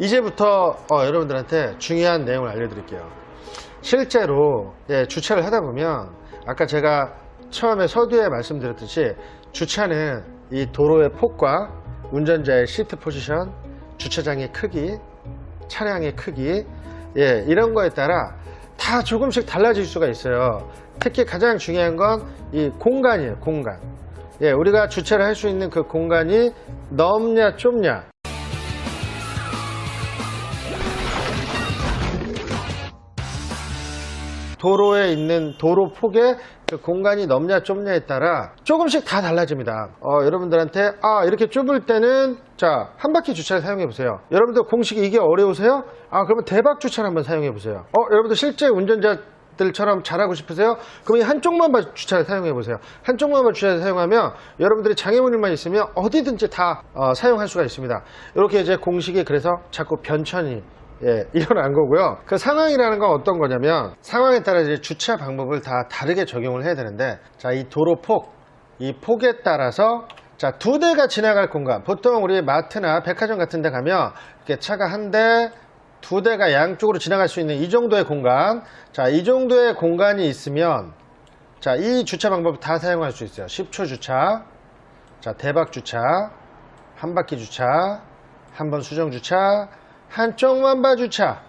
이제부터 어, 여러분들한테 중요한 내용을 알려드릴게요. 실제로 예, 주차를 하다 보면 아까 제가 처음에 서두에 말씀드렸듯이 주차는 이 도로의 폭과 운전자의 시트 포지션, 주차장의 크기, 차량의 크기 예, 이런 거에 따라 다 조금씩 달라질 수가 있어요. 특히 가장 중요한 건 이 공간이에요, 공간. 예, 우리가 주차를 할 수 있는 그 공간이 넓냐, 좁냐. 도로에 있는 도로 폭의 그 공간이 넓냐 좁냐에 따라 조금씩 다 달라집니다. 어, 여러분들한테 아 이렇게 좁을 때는 자 한 바퀴 주차를 사용해 보세요. 여러분들 공식이 이게 어려우세요? 아 그러면 대박 주차를 한번 사용해 보세요. 어 여러분들 실제 운전자 들처럼 잘하고 싶으세요? 그럼 이 한쪽만 봐 주차를 사용해 보세요. 한쪽만 봐 주차를 사용하면 여러분들이 장애물만 있으면 어디든지 다 어, 사용할 수가 있습니다. 이렇게 이제 공식이 그래서 자꾸 변천이 예, 일어난 거고요. 그 상황이라는 건 어떤 거냐면 상황에 따라 이제 주차 방법을 다 다르게 적용을 해야 되는데 자, 이 도로 폭, 이 폭에 따라서 자, 두 대가 지나갈 공간. 보통 우리 마트나 백화점 같은 데 가면 이렇게 차가 한 대, 두 대가 양쪽으로 지나갈 수 있는 이 정도의 공간. 자, 이 정도의 공간이 있으면 자, 이 주차 방법 다 사용할 수 있어요. 10초 주차. 자, 대박 주차. 한 바퀴 주차. 한 번 수정 주차. 한쪽만 봐 주차.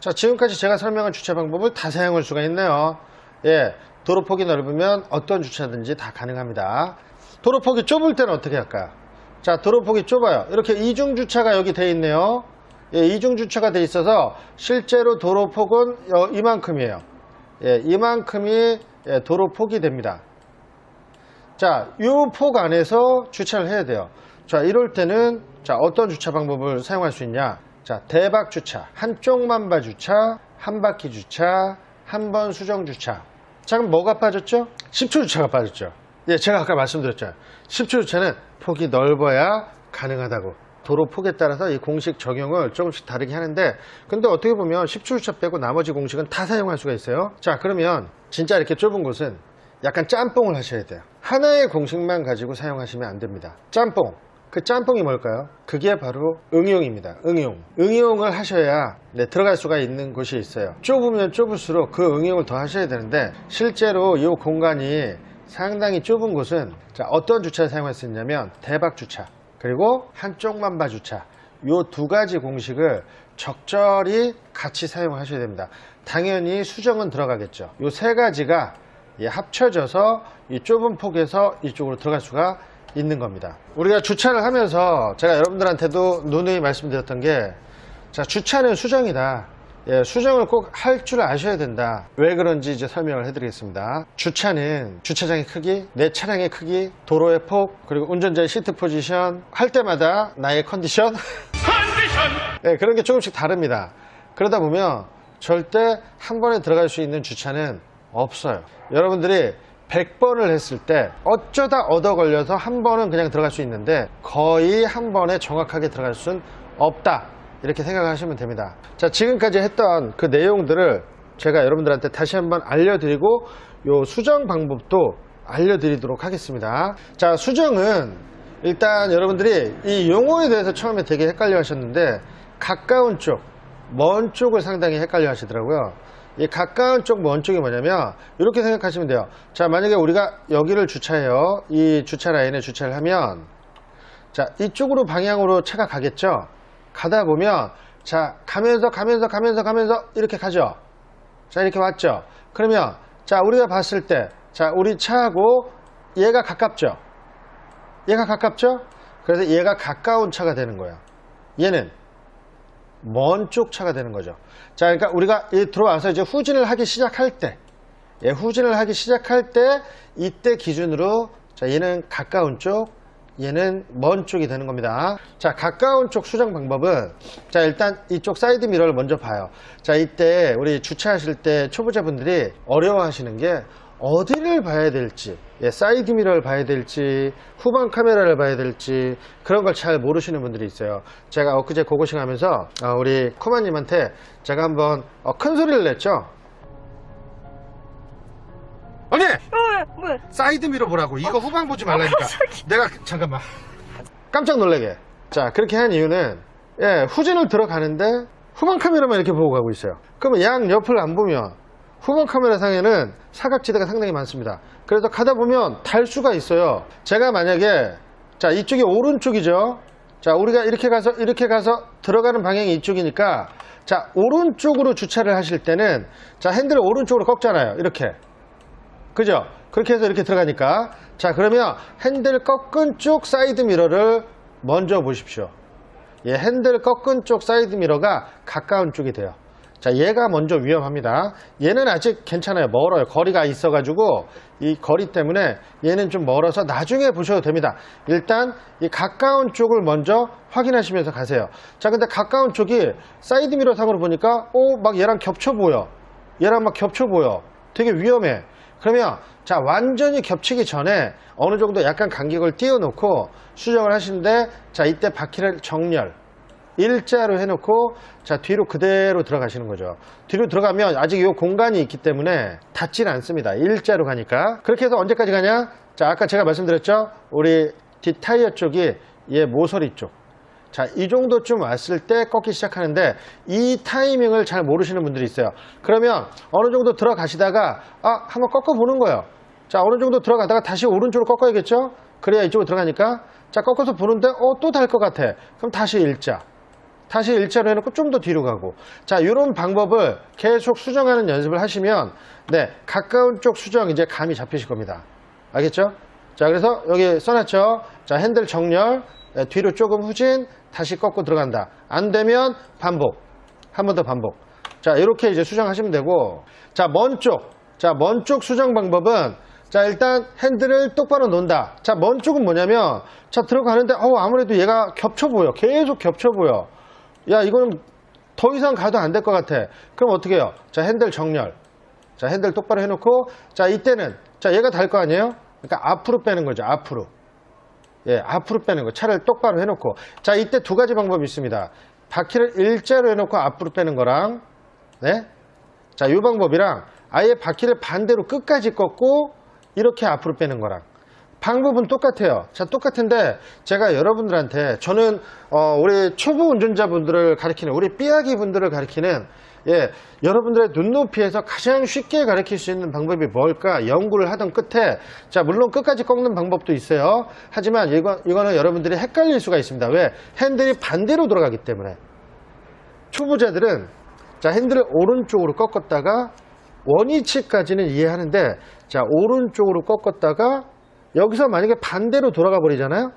자, 지금까지 제가 설명한 주차 방법을 다 사용할 수가 있네요. 예, 도로 폭이 넓으면 어떤 주차든지 다 가능합니다. 도로 폭이 좁을 때는 어떻게 할까요? 자, 도로 폭이 좁아요. 이렇게 이중 주차가 여기 돼 있네요. 예, 이중 주차가 돼 있어서 실제로 도로 폭은 여- 이만큼이에요. 예, 이만큼이 예, 도로 폭이 됩니다. 자, 이 폭 안에서 주차를 해야 돼요. 자, 이럴 때는 자, 어떤 주차 방법을 사용할 수 있냐? 자, 대박 주차, 한쪽만 봐 주차, 한 바퀴 주차, 한 번 수정 주차. 자, 그럼 뭐가 빠졌죠? 10초 주차가 빠졌죠. 예, 제가 아까 말씀드렸죠. 10초 주차는 폭이 넓어야 가능하다고. 도로 폭에 따라서 이 공식 적용을 조금씩 다르게 하는데, 근데 어떻게 보면 10초 주차 빼고 나머지 공식은 다 사용할 수가 있어요. 자, 그러면 진짜 이렇게 좁은 곳은 약간 짬뽕을 하셔야 돼요. 하나의 공식만 가지고 사용하시면 안 됩니다. 짬뽕. 그 짬뽕이 뭘까요? 그게 바로 응용입니다. 응용. 응용을 하셔야 네, 들어갈 수가 있는 곳이 있어요. 좁으면 좁을수록 그 응용을 더 하셔야 되는데 실제로 이 공간이 상당히 좁은 곳은 자, 어떤 주차를 사용할 수 있냐면 대박 주차 그리고 한쪽만 봐 주차 이 두 가지 공식을 적절히 같이 사용하셔야 됩니다. 당연히 수정은 들어가겠죠. 이 세 가지가 예, 합쳐져서 이 좁은 폭에서 이쪽으로 들어갈 수가 있는 겁니다. 우리가 주차를 하면서 제가 여러분들한테도 누누이 말씀드렸던 게, 자, 주차는 수정이다. 예, 수정을 꼭 할 줄 아셔야 된다. 왜 그런지 이제 설명을 해드리겠습니다. 주차는 주차장의 크기, 내 차량의 크기, 도로의 폭, 그리고 운전자의 시트 포지션, 할 때마다 나의 컨디션, 네, 그런 게 조금씩 다릅니다. 그러다 보면 절대 한 번에 들어갈 수 있는 주차는 없어요. 여러분들이 100번을 했을 때 어쩌다 얻어 걸려서 한 번은 그냥 들어갈 수 있는데 거의 한 번에 정확하게 들어갈 수는 없다. 이렇게 생각하시면 됩니다. 자, 지금까지 했던 그 내용들을 제가 여러분들한테 다시 한번 알려드리고 요 수정 방법도 알려드리도록 하겠습니다. 자, 수정은 일단 여러분들이 이 용어에 대해서 처음에 되게 헷갈려 하셨는데 가까운 쪽, 먼 쪽을 상당히 헷갈려 하시더라고요. 이 가까운 쪽, 먼 쪽이 뭐냐면 이렇게 생각하시면 돼요. 자, 만약에 우리가 여기를 주차해요. 이 주차 라인에 주차를 하면 자, 이쪽으로 방향으로 차가 가겠죠? 가다 보면 자, 가면서 가면서 가면서 가면서 이렇게 가죠. 자, 이렇게 왔죠. 그러면 자, 우리가 봤을 때 자, 우리 차하고 얘가 가깝죠. 얘가 가깝죠? 그래서 얘가 가까운 차가 되는 거예요. 얘는 먼 쪽 차가 되는 거죠. 자, 그러니까 우리가 이 들어와서 이제 후진을 하기 시작할 때, 예, 후진을 하기 시작할 때, 이때 기준으로, 자, 얘는 가까운 쪽, 얘는 먼 쪽이 되는 겁니다. 자, 가까운 쪽 수정 방법은, 자, 일단 이쪽 사이드 미러를 먼저 봐요. 자, 이때 우리 주차하실 때 초보자분들이 어려워하시는 게, 어디를 봐야 될지, 예, 사이드 미러를 봐야 될지, 후방 카메라를 봐야 될지, 그런 걸 잘 모르시는 분들이 있어요. 제가 엊그제 고고싱 하면서, 어, 우리 코마님한테 제가 한번 어, 큰 소리를 냈죠? 언니! 어, 왜? 왜? 사이드 미러 보라고. 이거 후방 보지 말라니까. 내가, 잠깐만. 깜짝 놀래게. 자, 그렇게 한 이유는, 예, 후진을 들어가는데 후방 카메라만 이렇게 보고 가고 있어요. 그러면 양 옆을 안 보면 후방 카메라 상에는 사각지대가 상당히 많습니다. 그래서 가다 보면 달 수가 있어요. 제가 만약에 자 이쪽이 오른쪽이죠. 자 우리가 이렇게 가서 이렇게 가서 들어가는 방향이 이쪽이니까 자 오른쪽으로 주차를 하실 때는 자 핸들을 오른쪽으로 꺾잖아요. 이렇게 그죠? 그렇게 해서 이렇게 들어가니까 자 그러면 핸들 꺾은 쪽 사이드 미러를 먼저 보십시오. 예, 핸들 꺾은 쪽 사이드 미러가 가까운 쪽이 돼요. 자, 얘가 먼저 위험합니다. 얘는 아직 괜찮아요. 멀어요. 거리가 있어 가지고 이 거리 때문에 얘는 좀 멀어서 나중에 보셔도 됩니다. 일단 이 가까운 쪽을 먼저 확인하시면서 가세요. 자, 근데 가까운 쪽이 사이드 미러 상으로 보니까 오, 막 얘랑 겹쳐 보여. 얘랑 막 겹쳐 보여. 되게 위험해. 그러면 자 완전히 겹치기 전에 어느 정도 약간 간격을 띄워놓고 수정을 하시는데 자 이때 바퀴를 정렬 일자로 해놓고 자 뒤로 그대로 들어가시는 거죠 뒤로 들어가면 아직 이 공간이 있기 때문에 닿질 않습니다 일자로 가니까 그렇게 해서 언제까지 가냐 자 아까 제가 말씀드렸죠 우리 뒷 타이어 쪽이 얘 모서리 쪽 자, 이 정도쯤 왔을 때 꺾기 시작하는데 이 타이밍을 잘 모르시는 분들이 있어요. 그러면 어느 정도 들어가시다가 아, 한번 꺾어 보는 거예요. 자, 어느 정도 들어가다가 다시 오른쪽으로 꺾어야겠죠? 그래야 이쪽으로 들어가니까 자, 꺾어서 보는데 어, 또 달 것 같아. 그럼 다시 일자. 다시 일자로 해놓고 좀 더 뒤로 가고. 자, 이런 방법을 계속 수정하는 연습을 하시면 네, 가까운 쪽 수정 이제 감이 잡히실 겁니다. 알겠죠? 자, 그래서 여기 써놨죠? 자, 핸들 정렬, 예, 뒤로 조금 후진, 다시 꺾고 들어간다. 안 되면 반복. 한 번 더 반복. 자, 이렇게 이제 수정하시면 되고. 자, 먼 쪽. 자, 먼 쪽 수정 방법은 자, 일단 핸들을 똑바로 놓는다. 자, 먼 쪽은 뭐냐면 자, 들어가는데 어, 아무래도 얘가 겹쳐 보여. 계속 겹쳐 보여. 야, 이거는 더 이상 가도 안 될 것 같아. 그럼 어떻게 해요? 자, 핸들 정렬. 자, 핸들 똑바로 해놓고, 자, 이때는, 자, 얘가 달 거 아니에요? 그러니까 앞으로 빼는 거죠, 앞으로. 예, 앞으로 빼는 거. 차를 똑바로 해놓고. 자, 이때 두 가지 방법이 있습니다. 바퀴를 일자로 해놓고 앞으로 빼는 거랑, 네? 자, 이 방법이랑 아예 바퀴를 반대로 끝까지 꺾고 이렇게 앞으로 빼는 거랑. 방법은 똑같아요. 자, 똑같은데 제가 여러분들한테 저는 어, 우리 초보 운전자분들을 가리키는 우리 삐약이 분들을 가리키는 예, 여러분들의 눈높이에서 가장 쉽게 가르칠 수 있는 방법이 뭘까 연구를 하던 끝에 자 물론 끝까지 꺾는 방법도 있어요. 하지만 이거, 이거는 여러분들이 헷갈릴 수가 있습니다. 왜? 핸들이 반대로 돌아가기 때문에 초보자들은 자 핸들을 오른쪽으로 꺾었다가 원위치까지는 이해하는데 자 오른쪽으로 꺾었다가 여기서 만약에 반대로 돌아가 버리잖아요.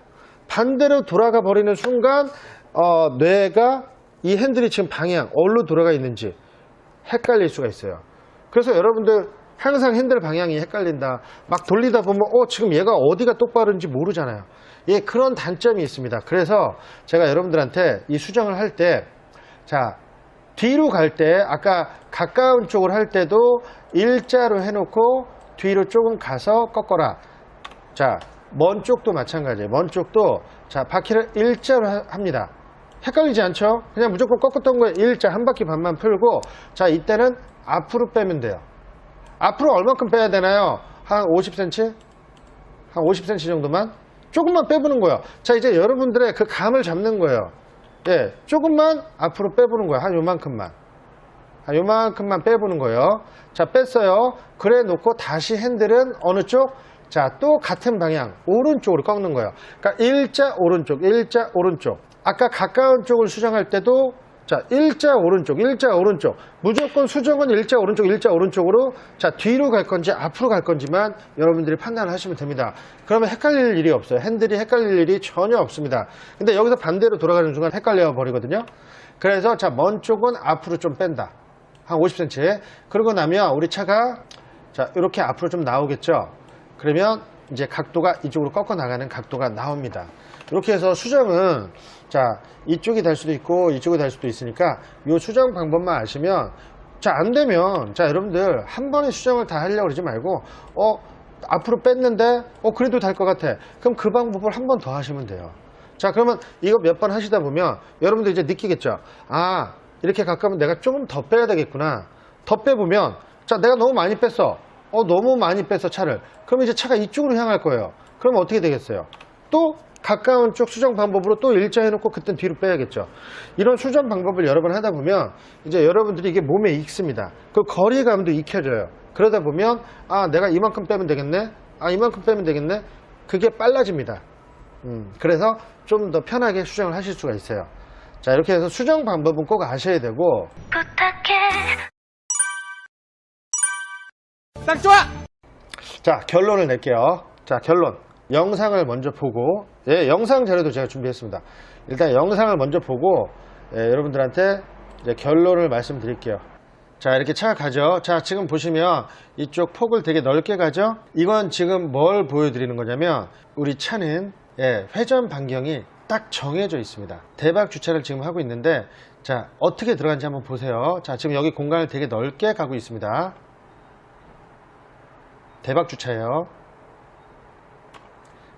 반대로 돌아가 버리는 순간 어, 뇌가 이 핸들이 지금 방향 어디로 돌아가 있는지 헷갈릴 수가 있어요. 그래서 여러분들 항상 핸들 방향이 헷갈린다. 막 돌리다 보면 어 지금 얘가 어디가 똑바른지 모르잖아요. 예 그런 단점이 있습니다. 그래서 제가 여러분들한테 이 수정을 할 때 자 뒤로 갈 때 아까 가까운 쪽을 할 때도 일자로 해놓고 뒤로 조금 가서 꺾어라. 자, 먼 쪽도 마찬가지예요. 먼 쪽도 자 바퀴를 일자로 하- 합니다. 헷갈리지 않죠? 그냥 무조건 꺾었던 거에 일자 한 바퀴 반만 풀고 자 이때는 앞으로 빼면 돼요. 앞으로 얼마큼 빼야 되나요? 한 50cm? 한 50cm 정도만? 조금만 빼보는 거예요. 자 이제 여러분들의 그 감을 잡는 거예요. 예, 조금만 앞으로 빼보는 거예요. 한 요만큼만. 한 요만큼만 빼보는 거예요. 자, 뺐어요. 그래 놓고 다시 핸들은 어느 쪽? 자, 또 같은 방향, 오른쪽으로 꺾는 거예요. 그러니까 일자 오른쪽, 일자 오른쪽. 아까 가까운 쪽을 수정할 때도 자, 일자 오른쪽, 일자 오른쪽. 무조건 수정은 일자 오른쪽, 일자 오른쪽으로 자, 뒤로 갈 건지 앞으로 갈 건지만 여러분들이 판단을 하시면 됩니다. 그러면 헷갈릴 일이 없어요. 핸들이 헷갈릴 일이 전혀 없습니다. 근데 여기서 반대로 돌아가는 순간 헷갈려 버리거든요. 그래서 자, 먼 쪽은 앞으로 좀 뺀다. 한 50cm. 그러고 나면 우리 차가 자, 이렇게 앞으로 좀 나오겠죠. 그러면 이제 각도가 이쪽으로 꺾어 나가는 각도가 나옵니다. 이렇게 해서 수정은 자, 이쪽이 달 수도 있고 이쪽이 달 수도 있으니까 이 수정 방법만 아시면 자, 안 되면 자, 여러분들 한 번에 수정을 다 하려고 그러지 말고 어, 앞으로 뺐는데 어, 그래도 달것 같아. 그럼 그 방법을 한 번 더 하시면 돼요. 자, 그러면 이거 몇 번 하시다 보면 여러분들 이제 느끼겠죠. 아, 이렇게 가까우면 내가 조금 더 빼야 되겠구나. 더 빼보면, 자, 내가 너무 많이 뺐어. 어, 너무 많이 뺐어, 차를. 그러면 이제 차가 이쪽으로 향할 거예요. 그러면 어떻게 되겠어요? 또 가까운 쪽 수정 방법으로 또 일자 해놓고 그땐 뒤로 빼야겠죠. 이런 수정 방법을 여러 번 하다 보면 이제 여러분들이 이게 몸에 익습니다. 그 거리감도 익혀져요. 그러다 보면 아 내가 이만큼 빼면 되겠네. 아 이만큼 빼면 되겠네. 그게 빨라집니다. 음, 그래서 좀 더 편하게 수정을 하실 수가 있어요. 자 이렇게 해서 수정 방법은 꼭 아셔야 되고 딱 좋아! 자 결론을 낼게요. 자 결론. 영상을 먼저 보고 예, 영상 자료도 제가 준비했습니다. 일단 영상을 먼저 보고 예, 여러분들한테 결론을 말씀드릴게요. 자 이렇게 차가 가죠. 자 지금 보시면 이쪽 폭을 되게 넓게 가죠. 이건 지금 뭘 보여드리는 거냐면 우리 차는 예, 회전 반경이 딱 정해져 있습니다. 대박 주차를 지금 하고 있는데 자 어떻게 들어간지 한번 보세요. 자 지금 여기 공간을 되게 넓게 가고 있습니다. 대박 주차예요.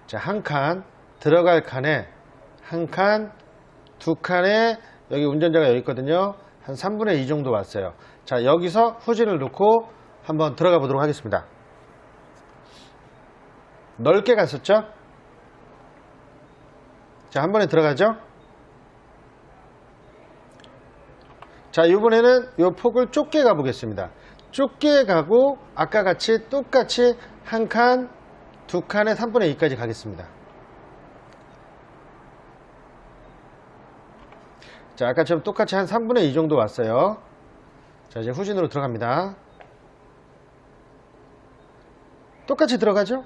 자, 한 칸, 들어갈 칸에, 한 칸, 두 칸에, 여기 운전자가 여기 있거든요. 한 3분의 2 정도 왔어요. 자, 여기서 후진을 놓고 한번 들어가 보도록 하겠습니다. 넓게 갔었죠? 자, 한 번에 들어가죠? 자, 이번에는 이 폭을 좁게 가보겠습니다. 좁게 가고 아까 같이 똑같이 한 칸, 두 칸에 3분의 2까지 가겠습니다. 자, 아까처럼 똑같이 한 3분의 2 정도 왔어요. 자, 이제 후진으로 들어갑니다. 똑같이 들어가죠?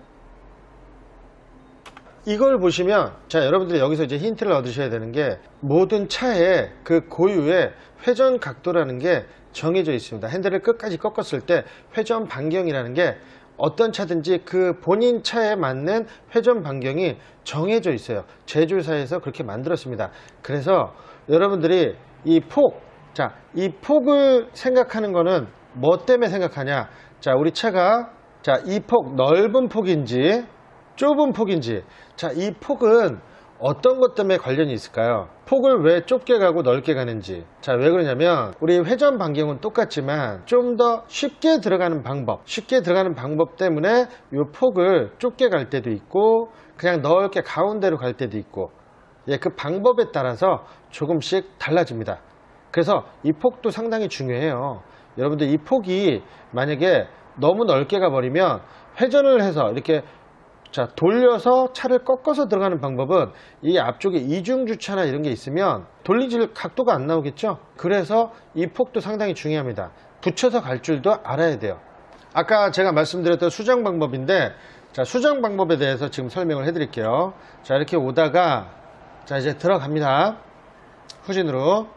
이걸 보시면 자 여러분들이 여기서 이제 힌트를 얻으셔야 되는 게 모든 차의 그 고유의 회전 각도라는 게 정해져 있습니다. 핸들을 끝까지 꺾었을 때 회전 반경이라는 게 어떤 차든지 그 본인 차에 맞는 회전 반경이 정해져 있어요. 제조사에서 그렇게 만들었습니다. 그래서 여러분들이 이 폭, 자, 이 폭을 생각하는 거는 뭐 때문에 생각하냐? 자, 우리 차가 자, 이 폭 넓은 폭인지 좁은 폭인지 자 이 폭은 어떤 것 때문에 관련이 있을까요? 폭을 왜 좁게 가고 넓게 가는지. 자 왜 그러냐면 우리 회전 반경은 똑같지만 좀 더 쉽게 들어가는 방법 쉽게 들어가는 방법 때문에 이 폭을 좁게 갈 때도 있고 그냥 넓게 가운데로 갈 때도 있고 예, 그 방법에 따라서 조금씩 달라집니다. 그래서 이 폭도 상당히 중요해요. 여러분들 이 폭이 만약에 너무 넓게 가버리면 회전을 해서 이렇게 자, 돌려서 차를 꺾어서 들어가는 방법은 이 앞쪽에 이중주차나 이런 게 있으면 돌리질 각도가 안 나오겠죠? 그래서 이 폭도 상당히 중요합니다. 붙여서 갈 줄도 알아야 돼요. 아까 제가 말씀드렸던 수정 방법인데, 자, 수정 방법에 대해서 지금 설명을 해 드릴게요. 자, 이렇게 오다가, 자, 이제 들어갑니다. 후진으로.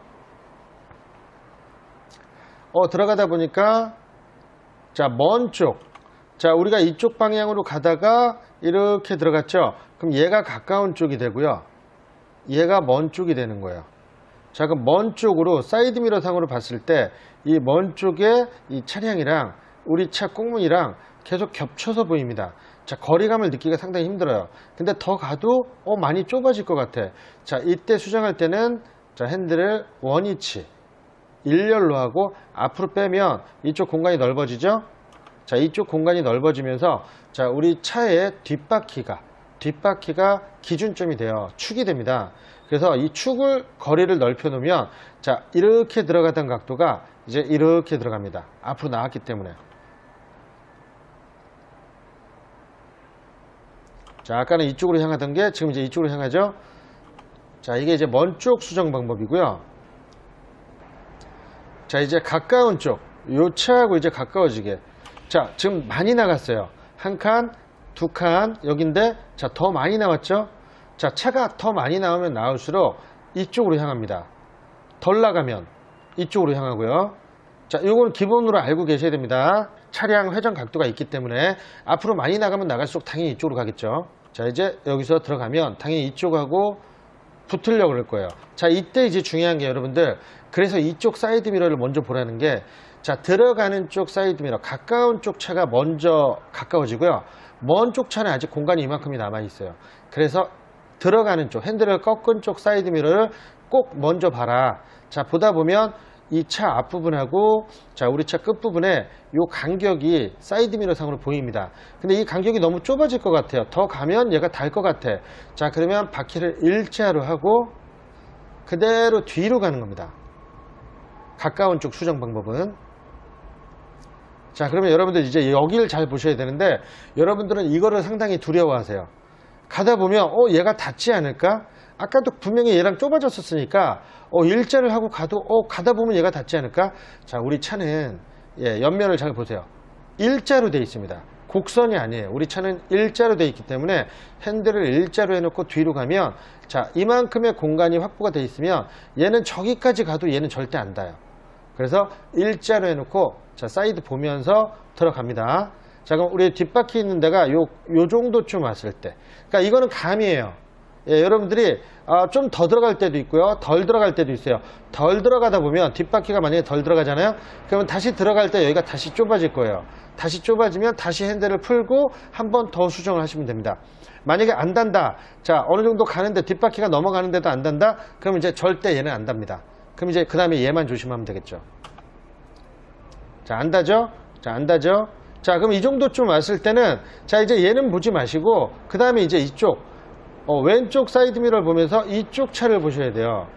어, 들어가다 보니까, 자, 먼 쪽. 자, 우리가 이쪽 방향으로 가다가 이렇게 들어갔죠? 그럼 얘가 가까운 쪽이 되고요. 얘가 먼 쪽이 되는 거예요. 자, 그럼 먼 쪽으로 사이드 미러 상으로 봤을 때 이 먼 쪽에 이 차량이랑 우리 차 꽁문이랑 계속 겹쳐서 보입니다. 자, 거리감을 느끼기가 상당히 힘들어요. 근데 더 가도 어, 많이 좁아질 것 같아. 자, 이때 수정할 때는 자, 핸들을 원위치 일렬로 하고 앞으로 빼면 이쪽 공간이 넓어지죠? 자, 이쪽 공간이 넓어지면서 자, 우리 차의 뒷바퀴가 뒷바퀴가 기준점이 돼요. 축이 됩니다. 그래서 이 축을 거리를 넓혀 놓으면 자, 이렇게 들어가던 각도가 이제 이렇게 들어갑니다. 앞으로 나왔기 때문에. 자, 아까는 이쪽으로 향하던 게 지금 이제 이쪽으로 향하죠? 자, 이게 이제 먼 쪽 수정 방법이고요. 자, 이제 가까운 쪽. 요 차하고 이제 가까워지게. 자, 지금 많이 나갔어요. 한 칸, 두 칸, 여긴데, 자, 더 많이 나왔죠? 자, 차가 더 많이 나오면 나올수록 이쪽으로 향합니다. 덜 나가면 이쪽으로 향하고요. 자, 요건 기본으로 알고 계셔야 됩니다. 차량 회전 각도가 있기 때문에 앞으로 많이 나가면 나갈수록 당연히 이쪽으로 가겠죠. 자, 이제 여기서 들어가면 당연히 이쪽하고 붙으려고 그럴 거예요. 자, 이때 이제 중요한 게 여러분들, 그래서 이쪽 사이드 미러를 먼저 보라는 게, 자, 들어가는 쪽 사이드 미러, 가까운 쪽 차가 먼저 가까워지고요. 먼 쪽 차는 아직 공간이 이만큼이 남아 있어요. 그래서 들어가는 쪽, 핸들을 꺾은 쪽 사이드 미러를 꼭 먼저 봐라. 자, 보다 보면 이 차 앞부분하고 자 우리 차 끝부분에 요 간격이 사이드 미러 상으로 보입니다. 근데 이 간격이 너무 좁아질 것 같아요. 더 가면 얘가 달 것 같아. 자 그러면 바퀴를 일자로 하고 그대로 뒤로 가는 겁니다. 가까운 쪽 수정 방법은 자 그러면 여러분들 이제 여기를 잘 보셔야 되는데 여러분들은 이거를 상당히 두려워하세요. 가다 보면 어 얘가 닿지 않을까? 아까도 분명히 얘랑 좁아졌었으니까 어 일자를 하고 가도 어 가다 보면 얘가 닿지 않을까? 자 우리 차는 예 옆면을 잘 보세요. 일자로 돼 있습니다. 곡선이 아니에요. 우리 차는 일자로 돼 있기 때문에 핸들을 일자로 해놓고 뒤로 가면 자 이만큼의 공간이 확보가 돼 있으면 얘는 저기까지 가도 얘는 절대 안 닿아요. 그래서 일자로 해놓고 자 사이드 보면서 들어갑니다. 자 그럼 우리 뒷바퀴 있는 데가 요, 요 정도쯤 왔을 때 그러니까 이거는 감이에요. 예, 여러분들이 아, 좀 더 들어갈 때도 있고요. 덜 들어갈 때도 있어요. 덜 들어가다 보면 뒷바퀴가 만약에 덜 들어가잖아요. 그러면 다시 들어갈 때 여기가 다시 좁아질 거예요. 다시 좁아지면 다시 핸들을 풀고 한 번 더 수정을 하시면 됩니다. 만약에 안 단다. 자, 어느 정도 가는데 뒷바퀴가 넘어가는데도 안 단다. 그럼 이제 절대 얘는 안 답니다. 그럼 이제 그 다음에 얘만 조심하면 되겠죠. 자, 안 다죠? 자, 안 다죠? 자, 그럼 이 정도쯤 왔을 때는 자, 이제 얘는 보지 마시고 그 다음에 이제 이쪽 어, 왼쪽 사이드 미러를 보면서 이쪽 차를 보셔야 돼요.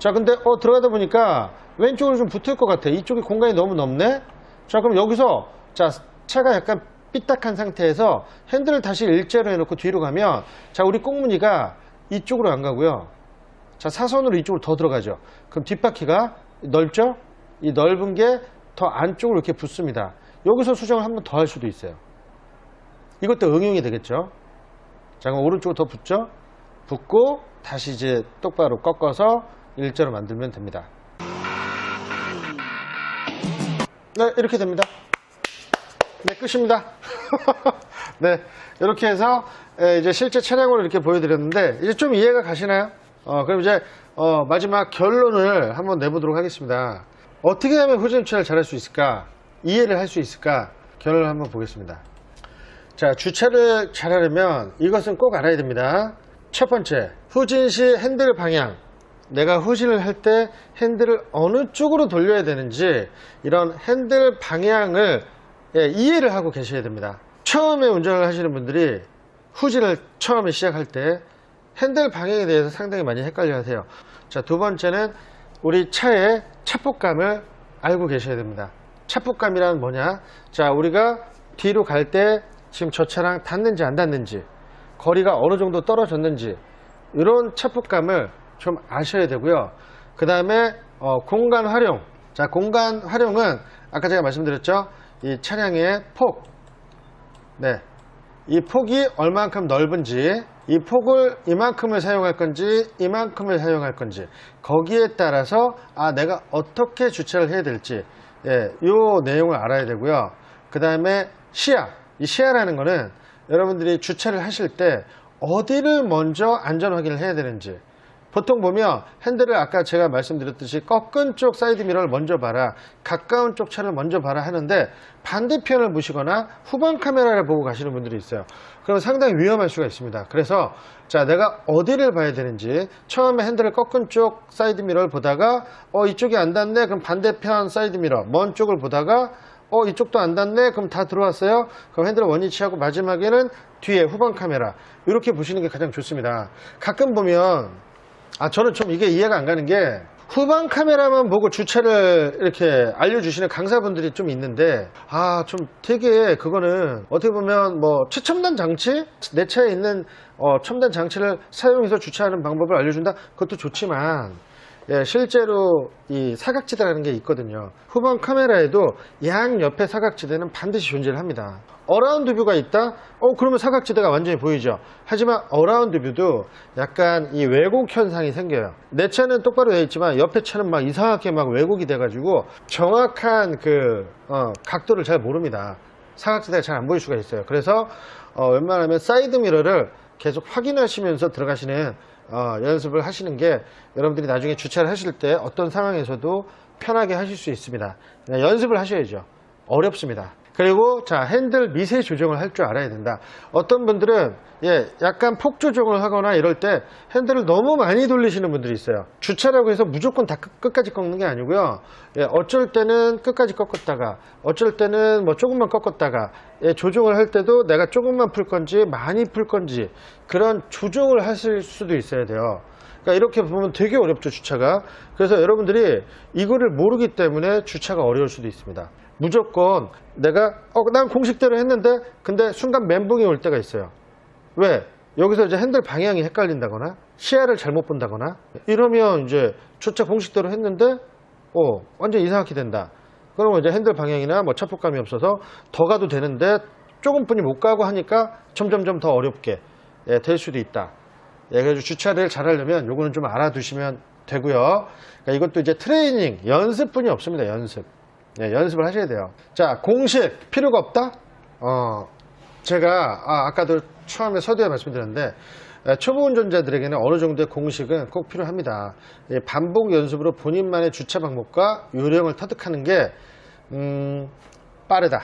자, 근데 어 들어가다 보니까 왼쪽으로 좀 붙을 것 같아. 이쪽이 공간이 너무 넓네. 자, 그럼 여기서 자 차가 약간 삐딱한 상태에서 핸들을 다시 일자로 해놓고 뒤로 가면 자 우리 꽁무니가 이쪽으로 안 가고요. 자 사선으로 이쪽으로 더 들어가죠. 그럼 뒷바퀴가 넓죠? 이 넓은 게 더 안쪽으로 이렇게 붙습니다. 여기서 수정을 한번 더 할 수도 있어요. 이것도 응용이 되겠죠. 자 그럼 오른쪽으로 더 붙죠? 붙고 다시 이제 똑바로 꺾어서 일자로 만들면 됩니다. 네, 이렇게 됩니다. 네, 끝입니다. 네, 이렇게 해서 에, 이제 실제 차량으로 이렇게 보여드렸는데 이제 좀 이해가 가시나요? 어, 그럼 이제 어, 마지막 결론을 한번 내보도록 하겠습니다. 어떻게 하면 후진 주차를 잘할 수 있을까? 이해를 할 수 있을까? 결론을 한번 보겠습니다. 자, 주차를 잘하려면 이것은 꼭 알아야 됩니다. 첫 번째, 후진 시 핸들 방향. 내가 후진을 할 때 핸들을 어느 쪽으로 돌려야 되는지 이런 핸들 방향을 예, 이해를 하고 계셔야 됩니다. 처음에 운전을 하시는 분들이 후진을 처음에 시작할 때 핸들 방향에 대해서 상당히 많이 헷갈려 하세요. 자, 두 번째는 우리 차의 차폭감을 알고 계셔야 됩니다. 차폭감이란 뭐냐? 자, 우리가 뒤로 갈 때 지금 저 차랑 닿는지 안 닿는지, 거리가 어느 정도 떨어졌는지, 이런 차폭감을 좀 아셔야 되고요. 그 다음에 공간 활용. 자, 공간 활용은 아까 제가 말씀드렸죠. 이 차량의 폭. 네. 이 폭이 얼만큼 넓은지, 이 폭을 이만큼을 사용할 건지, 이만큼을 사용할 건지, 거기에 따라서, 아, 내가 어떻게 주차를 해야 될지, 예, 요 내용을 알아야 되고요. 그 다음에 시야. 이 시야라는 거는 여러분들이 주차를 하실 때 어디를 먼저 안전 확인을 해야 되는지, 보통 보면 핸들을 아까 제가 말씀드렸듯이 꺾은 쪽 사이드 미러를 먼저 봐라 가까운 쪽 차를 먼저 봐라 하는데 반대편을 보시거나 후방 카메라를 보고 가시는 분들이 있어요. 그럼 상당히 위험할 수가 있습니다. 그래서 자 내가 어디를 봐야 되는지 처음에 핸들을 꺾은 쪽 사이드 미러를 보다가 어 이쪽이 안 닿네 그럼 반대편 사이드 미러 먼 쪽을 보다가 어 이쪽도 안 닿네 그럼 다 들어왔어요? 그럼 핸들을 원위치하고 마지막에는 뒤에 후방 카메라 이렇게 보시는 게 가장 좋습니다. 가끔 보면 아, 저는 좀 이게 이해가 안 가는 게 후방 카메라만 보고 주차를 이렇게 알려주시는 강사분들이 좀 있는데 아, 좀 되게 그거는 어떻게 보면 뭐 최첨단 장치? 내 차에 있는 어, 첨단 장치를 사용해서 주차하는 방법을 알려준다? 그것도 좋지만 예, 실제로 이 사각지대라는 게 있거든요. 후방 카메라에도 양 옆에 사각지대는 반드시 존재를 합니다. 어라운드 뷰가 있다? 어, 그러면 사각지대가 완전히 보이죠. 하지만 어라운드 뷰도 약간 이 왜곡 현상이 생겨요. 내 차는 똑바로 되어 있지만 옆에 차는 막 이상하게 막 왜곡이 돼 가지고 정확한 그, 어, 각도를 잘 모릅니다. 사각지대가 잘 안 보일 수가 있어요. 그래서, 어, 웬만하면 사이드 미러를 계속 확인하시면서 들어가시는 어, 연습을 하시는 게 여러분들이 나중에 주차를 하실 때 어떤 상황에서도 편하게 하실 수 있습니다. 그냥 연습을 하셔야죠. 어렵습니다. 그리고 자 핸들 미세 조정을 할 줄 알아야 된다. 어떤 분들은 예 약간 폭 조정을 하거나 이럴 때 핸들을 너무 많이 돌리시는 분들이 있어요. 주차라고 해서 무조건 다 끝- 끝까지 꺾는 게 아니고요. 예 어쩔 때는 끝까지 꺾었다가 어쩔 때는 뭐 조금만 꺾었다가 예, 조정을 할 때도 내가 조금만 풀 건지 많이 풀 건지 그런 조정을 하실 수도 있어야 돼요. 그러니까 이렇게 보면 되게 어렵죠 주차가 그래서 여러분들이 이거를 모르기 때문에 주차가 어려울 수도 있습니다 무조건 내가 어 난 공식대로 했는데 근데 순간 멘붕이 올 때가 있어요 왜 여기서 이제 핸들 방향이 헷갈린다거나 시야를 잘못 본다거나 이러면 이제 주차 공식대로 했는데 어 완전 이상하게 된다 그러면 이제 핸들 방향이나 뭐 차폭감이 없어서 더 가도 되는데 조금뿐이 못 가고 하니까 점점점 더 어렵게 예, 될 수도 있다 예, 그래서 주차를 잘 하려면 요거는 좀 알아두시면 되고요. 그러니까 이것도 이제 트레이닝, 연습뿐이 없습니다. 연습. 예, 연습을 하셔야 돼요. 자, 공식 필요가 없다? 어, 제가 아, 아까도 처음에 서두에 말씀드렸는데 에, 초보 운전자들에게는 어느 정도의 공식은 꼭 필요합니다. 예, 반복 연습으로 본인만의 주차 방법과 요령을 터득하는 게 음, 빠르다.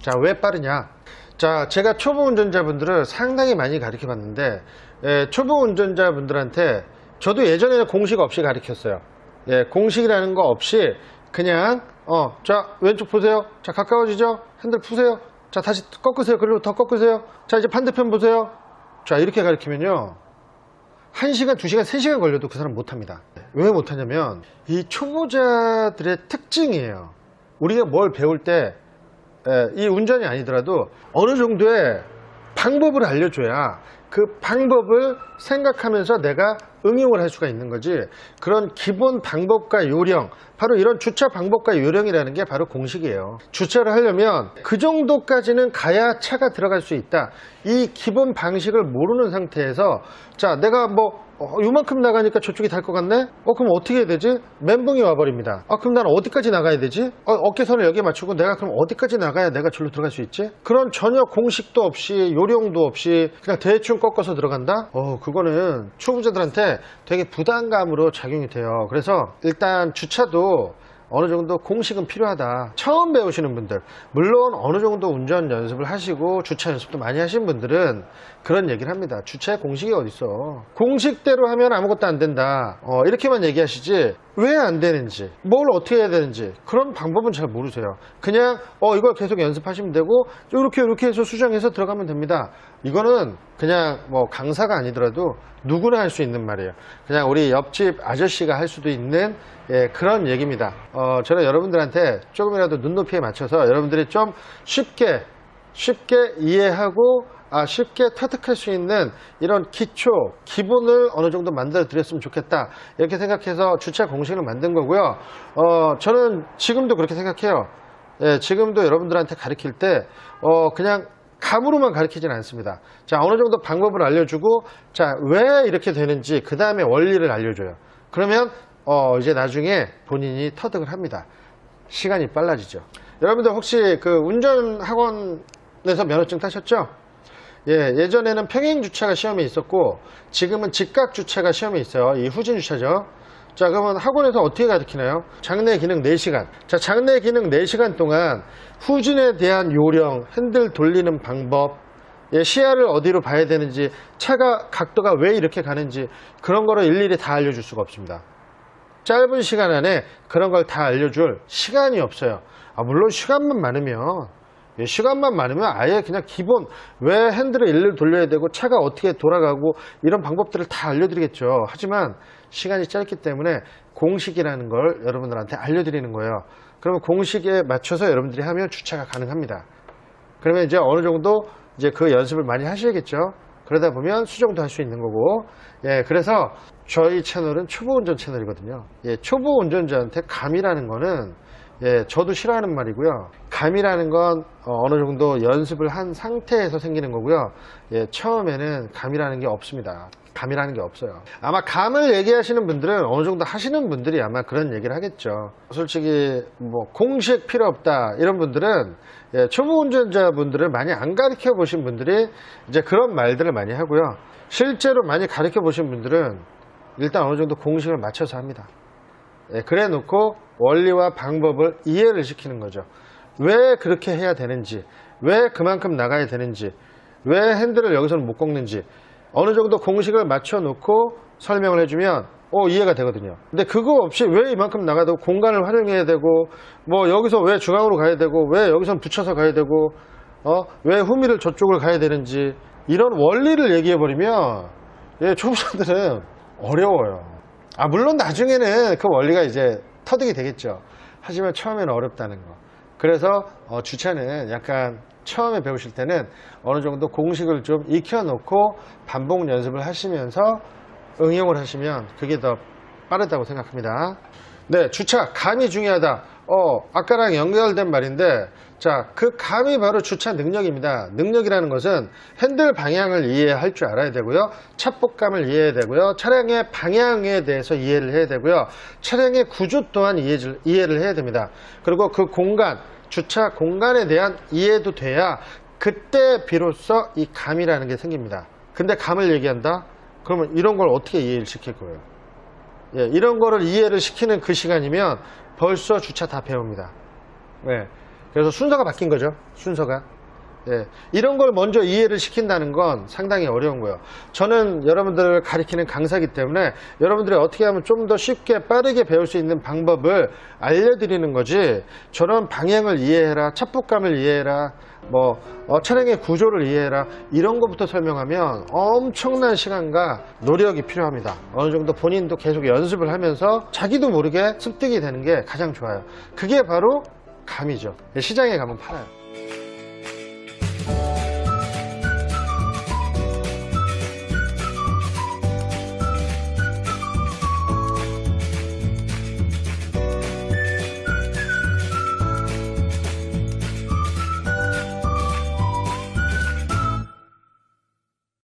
자, 왜 빠르냐? 자, 제가 초보 운전자분들을 상당히 많이 가르쳐 봤는데, 예, 초보 운전자분들한테 저도 예전에는 공식 없이 가르쳤어요. 예, 공식이라는 거 없이 그냥, 어, 자, 왼쪽 보세요. 자, 가까워지죠? 핸들 푸세요. 자, 다시 꺾으세요. 그리고 더 꺾으세요. 자, 이제 반대편 보세요. 자, 이렇게 가르치면요. 1시간, 2시간, 3시간 걸려도 그 사람 못합니다. 왜 못하냐면, 이 초보자들의 특징이에요. 우리가 뭘 배울 때 예, 이 운전이 아니더라도 어느 정도의 방법을 알려줘야 그 방법을 생각하면서 내가 응용을 할 수가 있는 거지 그런 기본 방법과 요령 바로 이런 주차 방법과 요령이라는 게 바로 공식이에요 주차를 하려면 그 정도까지는 가야 차가 들어갈 수 있다 이 기본 방식을 모르는 상태에서 자 내가 뭐 어, 요만큼 나가니까 저쪽이 달 것 같네? 어, 그럼 어떻게 해야 되지? 멘붕이 와버립니다. 아, 그럼 나는 어디까지 나가야 되지? 어, 어깨선을 여기에 맞추고 내가 그럼 어디까지 나가야 내가 절로 들어갈 수 있지? 그런 전혀 공식도 없이, 요령도 없이 그냥 대충 꺾어서 들어간다? 어, 그거는 초보자들한테 되게 부담감으로 작용이 돼요. 그래서 일단 주차도 어느 정도 공식은 필요하다. 처음 배우시는 분들, 물론 어느 정도 운전 연습을 하시고 주차 연습도 많이 하신 분들은 그런 얘기를 합니다. 주차에 공식이 어딨어. 공식대로 하면 아무것도 안 된다. 어, 이렇게만 얘기하시지 왜 안 되는지, 뭘 어떻게 해야 되는지 그런 방법은 잘 모르세요. 그냥 어 이걸 계속 연습하시면 되고 이렇게 이렇게 해서 수정해서 들어가면 됩니다. 이거는 그냥 뭐 강사가 아니더라도 누구나 할 수 있는 말이에요. 그냥 우리 옆집 아저씨가 할 수도 있는 예, 그런 얘기입니다. 어, 저는 여러분들한테 조금이라도 눈높이에 맞춰서 여러분들이 좀 쉽게 쉽게 이해하고 아, 쉽게 터득할 수 있는 이런 기초, 기본을 어느 정도 만들어 드렸으면 좋겠다. 이렇게 생각해서 주차 공식을 만든 거고요. 어, 저는 지금도 그렇게 생각해요. 예, 지금도 여러분들한테 가르칠 때, 어, 그냥 감으로만 가르치진 않습니다. 자, 어느 정도 방법을 알려주고, 자, 왜 이렇게 되는지, 그 다음에 원리를 알려줘요. 그러면, 어, 이제 나중에 본인이 터득을 합니다. 시간이 빨라지죠. 여러분들 혹시 그 운전 학원에서 면허증 따셨죠? 예, 예전에는 평행 주차가 시험에 있었고, 지금은 직각 주차가 시험에 있어요. 이 후진 주차죠. 자, 그러면 학원에서 어떻게 가르치나요? 장내 기능 4시간. 자, 장내 기능 4시간 동안 후진에 대한 요령, 핸들 돌리는 방법, 예, 시야를 어디로 봐야 되는지, 차가 각도가 왜 이렇게 가는지, 그런 거를 일일이 다 알려줄 수가 없습니다. 짧은 시간 안에 그런 걸 다 알려줄 시간이 없어요. 아, 물론 시간만 많으면, 예, 시간만 많으면 아예 그냥 기본, 왜 핸들을 일일이 돌려야 되고, 차가 어떻게 돌아가고, 이런 방법들을 다 알려드리겠죠. 하지만 시간이 짧기 때문에 공식이라는 걸 여러분들한테 알려드리는 거예요. 그러면 공식에 맞춰서 여러분들이 하면 주차가 가능합니다. 그러면 이제 어느 정도 이제 그 연습을 많이 하셔야겠죠. 그러다 보면 수정도 할 수 있는 거고. 예, 그래서 저희 채널은 초보 운전 채널이거든요. 예, 초보 운전자한테 감이라는 거는 예, 저도 싫어하는 말이고요. 감이라는 건 어, 느 정도 연습을 한 상태에서 생기는 거고요. 예, 처음에는 감이라는 게 없습니다. 감이라는 게 없어요. 아마 감을 얘기하시는 분들은 어느 정도 하시는 분들이 아마 그런 얘기를 하겠죠. 솔직히 뭐 공식 필요 없다 이런 분들은 예, 초보 운전자분들을 많이 안 가르쳐 보신 분들이 이제 그런 말들을 많이 하고요. 실제로 많이 가르쳐 보신 분들은 일단 어느 정도 공식을 맞춰서 합니다. 예, 그래 놓고 원리와 방법을 이해를 시키는 거죠. 왜 그렇게 해야 되는지, 왜 그만큼 나가야 되는지, 왜 핸들을 여기서는 못 꺾는지 어느 정도 공식을 맞춰 놓고 설명을 해주면 어, 이해가 되거든요. 근데 그거 없이 왜 이만큼 되고 공간을 활용해야 되고 뭐 여기서 왜 중앙으로 가야 되고 왜 여기선 붙여서 가야 되고 어, 왜 후미를 저쪽을 가야 되는지 이런 원리를 얘기해 버리면 예, 초보자들은 어려워요. 아 물론 나중에는 그 원리가 이제 터득이 되겠죠. 하지만 처음에는 어렵다는 거. 그래서 어, 주차는 약간 처음에 배우실 때는 어느 정도 공식을 좀 익혀 놓고 반복 연습을 하시면서 응용을 하시면 그게 더 빠르다고 생각합니다. 네, 주차 감이 중요하다. 어, 아까랑 연결된 말인데, 자, 그 감이 바로 주차 능력입니다. 능력이라는 것은 핸들 방향을 이해할 줄 알아야 되고요. 차폭감을 이해해야 되고요. 차량의 방향에 대해서 이해를 해야 되고요. 차량의 구조 또한 이해를, 해야 됩니다. 그리고 그 공간, 주차 공간에 대한 이해도 돼야 그때 비로소 이 감이라는 게 생깁니다. 근데 감을 얘기한다? 그러면 이런 걸 어떻게 이해를 시킬 거예요? 예, 이런 거를 이해를 시키는 그 시간이면 벌써 주차 다 배웁니다. 네. 그래서 순서가 바뀐 거죠. 순서가. 예, 이런 걸 먼저 이해를 시킨다는 건 상당히 어려운 거예요. 저는 여러분들을 가리키는 강사이기 때문에 여러분들이 어떻게 하면 좀 더 쉽게 빠르게 배울 수 있는 방법을 알려드리는 거지 저런 방향을 이해해라, 차폭감을 이해해라, 뭐 어, 차량의 구조를 이해해라 이런 것부터 설명하면 엄청난 시간과 노력이 필요합니다. 어느 정도 본인도 계속 연습을 하면서 자기도 모르게 습득이 되는 게 가장 좋아요. 그게 바로 감이죠. 시장에 가면 팔아요.